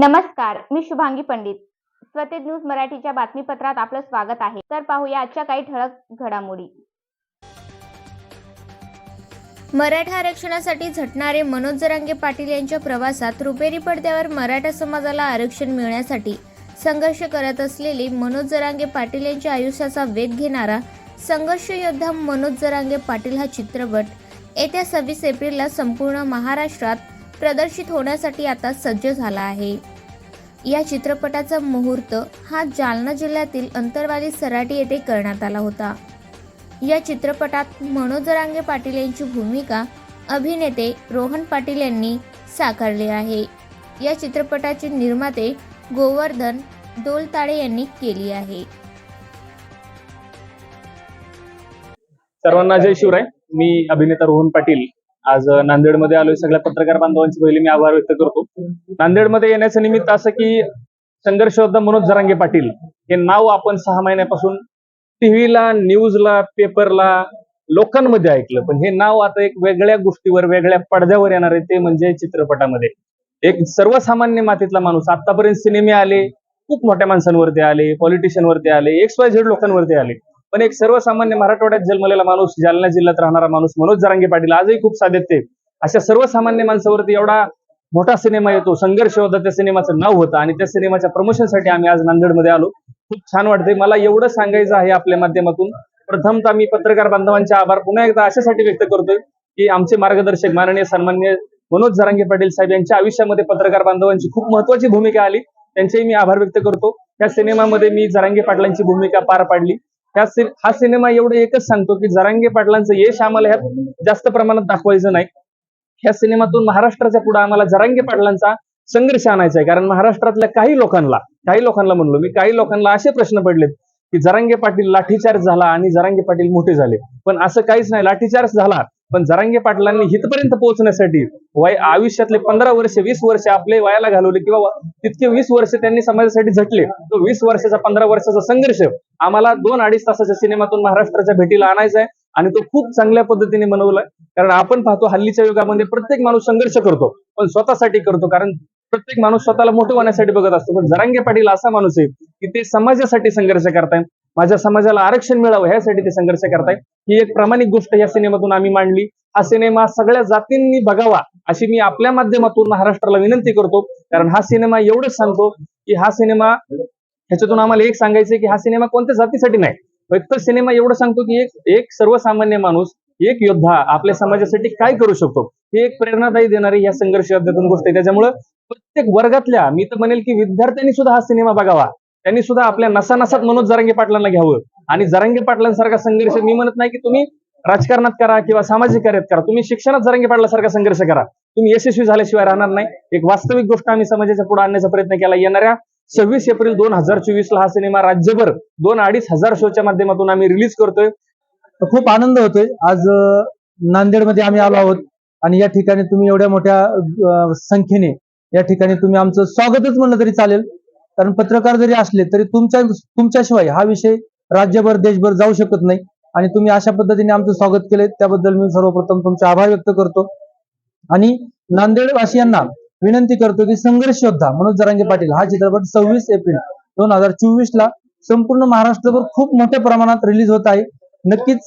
नमस्कार मी शुभांगी पंडित. स्वतेज न्यूज मराठीच्या बातमीपत्रात आपलं स्वागत आहे. तर पाहूया आजच्या काही ठळक घडामोडी. मराठा आरक्षणासाठी झटणारे मनोज जरांगे पाटील यांच्या प्रवासात रुपेरी पडद्यावर मराठा समाजाला आरक्षण मिळण्यासाठी संघर्ष करत असलेले मनोज जरांगे पाटील यांच्या आयुष्याचा वेध घेणारा संघर्ष योद्धा मनोज जरांगे पाटील हा चित्रपट येत्या सव्वीस एप्रिलला संपूर्ण महाराष्ट्रात प्रदर्शित होण्यासाठी आता सज्ज झाला आहे. या चित्रपटाचा मुहूर्त हा जालना जिल्ह्यातील अंतरवाली सराटी येथे करण्यात आला होता. या चित्रपटात मनोज रांगे पाटील यांची भूमिका अभिनेते रोहन पाटील यांनी साकारली आहे. या चित्रपटाचे निर्माते गोवर्धन डोलताळे यांनी केली आहे. सर्वांना जय शिवराय. मी अभिनेता रोहन पाटील. आज नांदेडमध्ये आलोय. सगळ्या पत्रकार बांधवांचे पहिले मी आभार व्यक्त करतो. नांदेडमध्ये येण्याचं निमित्त असं की संघर्ष मनोज जरांगे पाटील हे नाव आपण सहा महिन्यापासून टीव्हीला न्यूजला पेपरला लोकांमध्ये ऐकलं. पण हे नाव आता एक वेगळ्या गोष्टीवर वेगळ्या पडद्यावर येणार आहे ते म्हणजे चित्रपटामध्ये. एक सर्वसामान्य मातीतला माणूस. आतापर्यंत सिनेमे आले खूप मोठ्या माणसांवरती आले पॉलिटिशियनवरती आले एक्स वाय झेड लोकांवरती आले. पण एक सर्वसामान्य मराठवाड्यात जन्मलेला माणूस जालना जिल्ह्यात राहणारा माणूस मनोज जरांगे पाटील आजही खूप साधेत अशा सर्वसामान्य माणसावरती एवढा मोठा सिनेमा येतो संघर्ष होता त्या सिनेमाचं नाव होतं आणि त्या सिनेमाच्या प्रमोशनसाठी आम्ही आज नांदेडमध्ये आलो. खूप छान वाटतंय. मला एवढं सांगायचं आहे आपल्या माध्यमातून. प्रथमतः मी पत्रकार बांधवांचे आभार पुन्हा एकदा अशासाठी व्यक्त करतोय की आमचे मार्गदर्शक माननीय सन्मान्य मनोज जरांगे पाटील साहेब यांच्या आयुष्यामध्ये पत्रकार बांधवांची खूप महत्वाची भूमिका आली. त्यांचेही मी आभार व्यक्त करतो. त्या सिनेमामध्ये मी जरांगे पाटलांची भूमिका पार पाडली. ह्या हा सिनेमा एवढं एकच सांगतो की जरांगे पाटलांचं यश आम्हाला ह्यात जास्त प्रमाणात दाखवायचं नाही. ह्या सिनेमातून महाराष्ट्राच्या पुढे आम्हाला जरांगे पाटलांचा संघर्ष आणायचा आहे. कारण महाराष्ट्रातल्या काही लोकांना काही लोकांना म्हणलो मी काही लोकांना असे प्रश्न पडलेत की जरांगे पाटील लाठीचार्ज झाला आणि जरांगे पाटील मोठे झाले. पण असं काहीच नाही. लाठीचार्ज झाला. पण जरांगे पाटलांनी हितपर्यंत पोहोचण्यासाठी वय आयुष्यातले पंधरा वर्ष वीस वर्ष आपले वयाला घालवले किंवा तितके वीस वर्ष त्यांनी समाजासाठी झटले. तो वीस वर्षाचा पंधरा वर्षाचा संघर्ष आम्हाला दोन अडीच तासाच्या सिनेमातून महाराष्ट्राच्या भेटीला आणायचा आहे आणि तो खूप चांगल्या पद्धतीने बनवलाय कारण आपण पाहतो हल्लीच्या युगामध्ये प्रत्येक माणूस संघर्ष करतो पण स्वतःसाठी करतो. कारण प्रत्येक माणूस स्वतःला मोठं होण्यासाठी बघत असतो. पण जरांगे पाटील असा माणूस आहे की ते समाजासाठी संघर्ष करताय माझ्या समाजाला आरक्षण मिळावं ह्यासाठी ते संघर्ष करतायत. ही एक प्रामाणिक गोष्ट या सिनेमातून आम्ही मांडली. हा सिनेमा सगळ्या जातींनी बघावा अशी मी आपल्या माध्यमातून महाराष्ट्राला विनंती करतो. कारण हा सिनेमा एवढंच सांगतो की हा सिनेमा ह्याच्यातून आम्हाला एक सांगायचं की हा सिनेमा कोणत्या जातीसाठी नाही. फक्त सिनेमा एवढं सांगतो की एक एक सर्वसामान्य माणूस एक योद्धा आपल्या समाजासाठी काय करू शकतो? ही एक प्रेरणादायी देणारी या संघर्ष अध्यातून गोष्ट आहे. त्याच्यामुळं प्रत्येक वर्गातल्या मी तर म्हणेल की विद्यार्थ्यांनी सुद्धा हा सिनेमा बघावा. त्यांनी सुद्धा आपल्या नसानसात मनोज जरांगे पाटलांना घ्यावं. आणि जरांगे पाटलांसारखा संघर्ष मी म्हणत नाही की तुम्ही राजकारणात करा किंवा सामाजिक कार्यात करा. तुम्ही शिक्षणात जरांगे पाटलासारखा संघर्ष करा. तुम्ही यशस्वी झाल्याशिवाय राहणार नाही. एक वास्तविक गोष्ट आम्ही समाजाच्या पुढे आणण्याचा प्रयत्न केला. येणाऱ्या सव्वीस एप्रिल दोन हजार चोवीस ला हा सिनेमा राज्यभर दोन अडीच हजार शोच्या माध्यमातून आम्ही रिलीज करतोय. खूप आनंद होतोय. आज नांदेडमध्ये आम्ही आलो आहोत. आणि या ठिकाणी तुम्ही एवढ्या मोठ्या संख्येने या ठिकाणी तुम्ही आमचं स्वागतच म्हणलं तरी चालेल. कारण पत्रकार जरी असले तरी तुमच्या तुमच्याशिवाय हा विषय राज्यभर देशभर जाऊ शकत नाही. आणि तुम्ही अशा पद्धतीने आमचं स्वागत केलंय. त्याबद्दल मी सर्वप्रथम तुमचे आभार व्यक्त करतो. आणि नांदेडवासियांना विनंती करतो की संघर्ष योद्धा मनोज जरांगे पाटील हा चित्रपट सव्वीस एप्रिल दोन हजार चोवीस ला संपूर्ण महाराष्ट्रभर खूप मोठ्या प्रमाणात रिलीज होत आहे. नक्कीच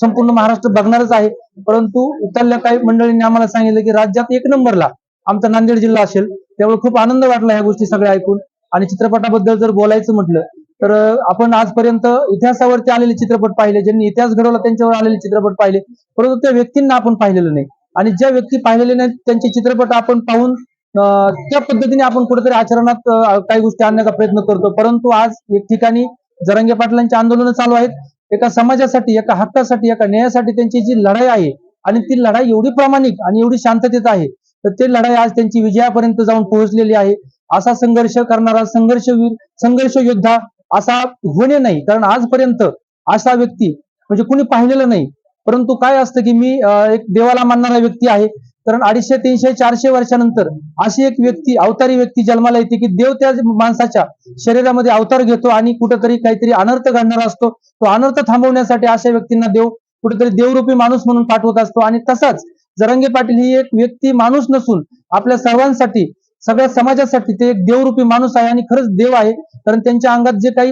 संपूर्ण महाराष्ट्र बघणारच आहे. परंतु इथल्या काही मंडळींनी आम्हाला सांगितलं की राज्यात एक नंबरला आमचा नांदेड जिल्हा असेल. त्यामुळे खूप आनंद वाटला ह्या गोष्टी सगळ्या ऐकून. आणि चित्रपटाबद्दल जर बोलायचं म्हटलं तर आपण आजपर्यंत इतिहासावरती आलेले चित्रपट पाहिले ज्यांनी इतिहास घडवला त्यांच्यावर आलेले चित्रपट पाहिले परंतु त्या व्यक्तींना आपण पाहिलेलं नाही. आणि ज्या व्यक्ती पाहिलेले नाहीत त्यांचे चित्रपट आपण पाहून त्या पद्धतीने आपण कुठेतरी आचरणात काही गोष्टी आणण्याचा प्रयत्न करतो. परंतु आज एक ठिकाणी जरंगे पाटलांची आंदोलनं चालू आहेत. एका समाजासाठी एका हक्कासाठी एका न्यायासाठी त्यांची जी लढाई आहे आणि ती लढाई एवढी प्रामाणिक आणि एवढी शांततेत आहे तर ते लढाई आज त्यांची विजयापर्यंत जाऊन पोहोचलेली आहे. असा संघर्ष करणारा संघर्षवीर संघर्ष योद्धा असा होणे नाही. कारण आजपर्यंत असा व्यक्ती म्हणजे कुणी पाहिलेलं नाही. परंतु काय असतं की मी एक देवाला मानणारा व्यक्ती आहे. कारण अडीचशे तीनशे चारशे वर्षानंतर अशी एक व्यक्ती अवतारी व्यक्ती जन्माला येते की देव त्या माणसाच्या शरीरामध्ये अवतार घेतो आणि कुठेतरी काहीतरी अनर्थ घडणारा असतो. तो अनर्थ थांबवण्यासाठी अशा व्यक्तींना देव कुठेतरी देवरूपी माणूस म्हणून पाठवत असतो. आणि तसाच जरंगे पाटील ही एक व्यक्ती माणूस नसून आपल्या सर्वांसाठी सगळ्या समाजासाठी ते एक देवरूपी माणूस आहे आणि खरंच देव आहे. कारण त्यांच्या अंगात जे काही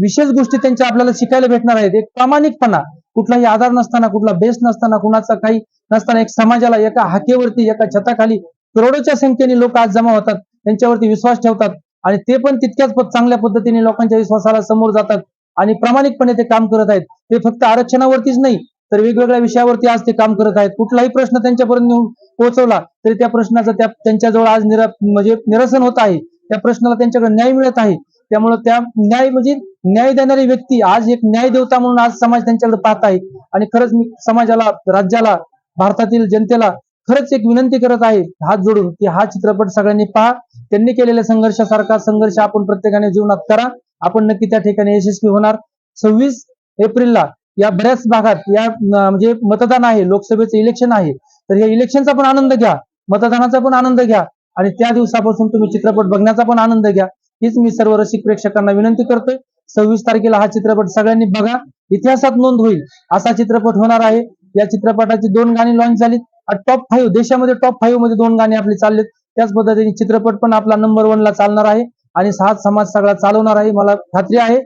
विशेष गोष्टी त्यांच्या आपल्याला शिकायला भेटणार आहेत. एक प्रामाणिकपणा कुठलाही आधार नसताना कुठला बेस नसताना कुणाचा काही नसताना एक समाजाला एका हाकेवरती एका छताखाली करोडोच्या संख्येने लोक आज जमा होतात त्यांच्यावरती विश्वास ठेवतात आणि ते पण तितक्याच चांगल्या पद्धतीने लोकांच्या विश्वासाला समोर जातात आणि प्रामाणिकपणे ते काम करत आहेत. ते फक्त आरक्षणावरतीच नाही तर वेगवेगळ्या विषयावरती आज ते काम करत आहेत. कुठलाही प्रश्न त्यांच्यापर्यंत नेऊन पोहोचवला तरी त्या प्रश्नाचं त्या त्यांच्याजवळ आज निरा म्हणजे निरसन होत आहे. त्या प्रश्नाला त्यांच्याकडे न्याय मिळत आहे. त्यामुळे त्या न्याय म्हणजे न्याय देणारी व्यक्ती आज एक न्याय देवता म्हणून आज समाज त्यांच्याकडे पाहत आहे. आणि खरंच मी समाजाला राज्याला भारतातील जनतेला खरंच एक विनंती करत आहे. हात जोडून की हा चित्रपट सगळ्यांनी पहा. त्यांनी केलेल्या संघर्षासारखा संघर्ष आपण प्रत्येकाने जीवनात करा. आपण नक्की त्या ठिकाणी यशस्वी होणार. सव्वीस एप्रिलला या बऱ्याच भागात या म्हणजे मतदान आहे लोकसभेचं इलेक्शन आहे. तर या इलेक्शनचा पण आनंद घ्या. मतदानाचा पण आनंद घ्या. आणि त्या दिवसापासून तुम्ही चित्रपट बघण्याचा पण आनंद घ्या. हीच मी सर्व रसिक प्रेक्षकांना विनंती करतोय. सव्वीस तारखेला हा चित्रपट सगळ्यांनी बघा. इतिहासात नोंद होईल. असा चित्रपट होणार आहे. या चित्रपटाची दोन गाणी लॉन्च झालीत. टॉप फाईव्ह देशामध्ये टॉप फाईव्हमध्ये दोन गाणी आपली चाललेत. त्याच पद्धतीने चित्रपट पण आपला नंबर वनला चालणार आहे. आणि सात समाज सगळा चालवणार आहे. मला खात्री आहे.